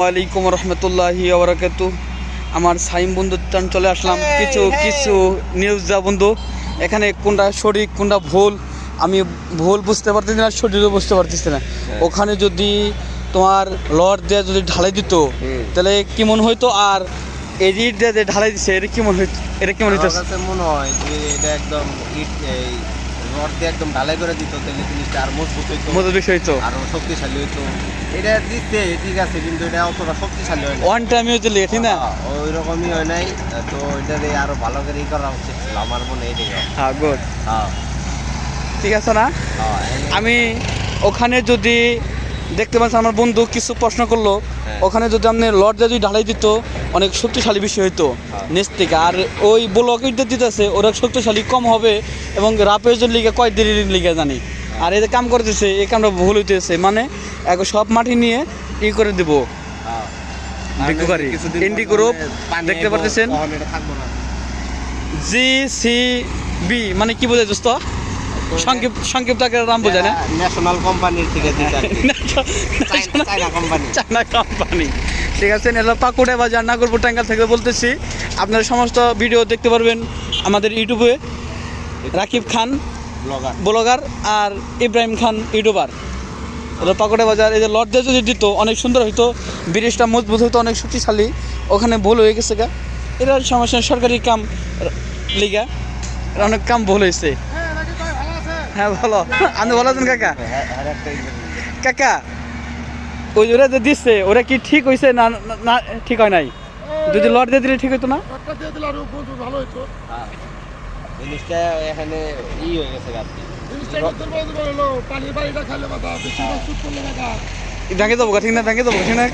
ওয়ালাইকুম রহমতুল্লাহি ওবরাকাতু আমার সাইম বন্ধু টান চলে আসলাম। কিছু কিছু নিউজ যা বন্ধু এখানে কোনটা সঠিক কোনটা ভুল আমি ভুল বুঝতে পারতেছি না সঠিকও বুঝতে পারতেছি না। ওখানে যদি তোমার লড দেওয়া যদি ঢালাই দিত। তাহলে কেমন হইতো? আর এডিট দেওয়া যে ঢালাই দিচ্ছে এটা কেমন হইতো? এটা কেমন কাছে মনে হয় যে এটা একদম ইট এই রড দিয়ে একদম ঢালাই করে দিত তাহলে জিনিসটা আর মজবুত হইতো। মজার বিষয় হইতো। আরও শক্তিশালী হইতো। এটা দিচ্ছে ঠিক আছে কিন্তু এটা অতটা শক্তিশালী হয় ওয়ান টাইম লেগে ঠিক না? ওই রকমই হয় নাই। তো এটা দিয়ে আরও ভালো করে ই করা উচিত ছিল আমার মনে হয় এটাই হ্যাঁ। গুড হ্যাঁ। ঠিক আছে না? হ্যাঁ আমি ওখানে যদি দেখতে পাচ্ছি আমার বন্ধু কিছু প্রশ্ন করল। হ্যাঁ। ওখানে যদি আপনি লড যদি ঢালাই দিত অনেক শক্তিশালী বিষয় হইতো হ্যাঁ। নিচ থেকে। আর ওই ব্লক ইটটা দিতেছে ওরা শক্তিশালী কম হবে এবং রাপেজের লিগে কয় দেরির লিগে জানি। আর এই যে কাম করতেছে এই কামটা ভুল হইতেছে মানে এক সব মাটি নিয়ে ই করে দিব। ইন্ডি গ্রুপ মানে দেখতে পারতেছেন? জি সি বি মানে কি বোঝায় দোস্ত? সংক্ষিপ্ত সংক্ষিপ্ত আকারে নাম বোঝায় না? ন্যাশনাল কোম্পানির থেকে কোম্পানি চায়না কোম্পানি ঠিক আছে এটা পাকুড়ে বাজার নাগরপুর টাঙ্গাল থেকে বলতেছি। আপনারা সমস্ত ভিডিও দেখতে পারবেন আমাদের ইউটিউবে রাকিব খান। ব্লগার। ব্লগার আর ইব্রাহিম খান ইউটিউবার। পাকুড়ে বাজার এই যে দিয়ে যদি দিত অনেক সুন্দর হইতো ব্রিজটা মজবুত হইতো অনেক শক্তিশালী ওখানে ভুল হয়ে গেছে গা। এটা সমস্যা সরকারি কাম লিগা অনেক কাম ভুল হয়েছে হ্যাঁ ভালো। আপনি ভালো আছেন কাকা। কাকা ওই ওরা যে দিচ্ছে ওরা কি ঠিক হয়েছে না না- না ঠিক হয় নাই? যদি লট দিয়ে দিলে ঠিক হইতো না? জিনিসটা এখানে ই হয়ে গেছে আর কি জিনিসটা করতে পারতে পারল পানি বাড়িটা খাইলে বাধা বেশি সুদ করলে বাধা ভেঙে দেবো ঠিক না ভেঙে যাব ঠিক না?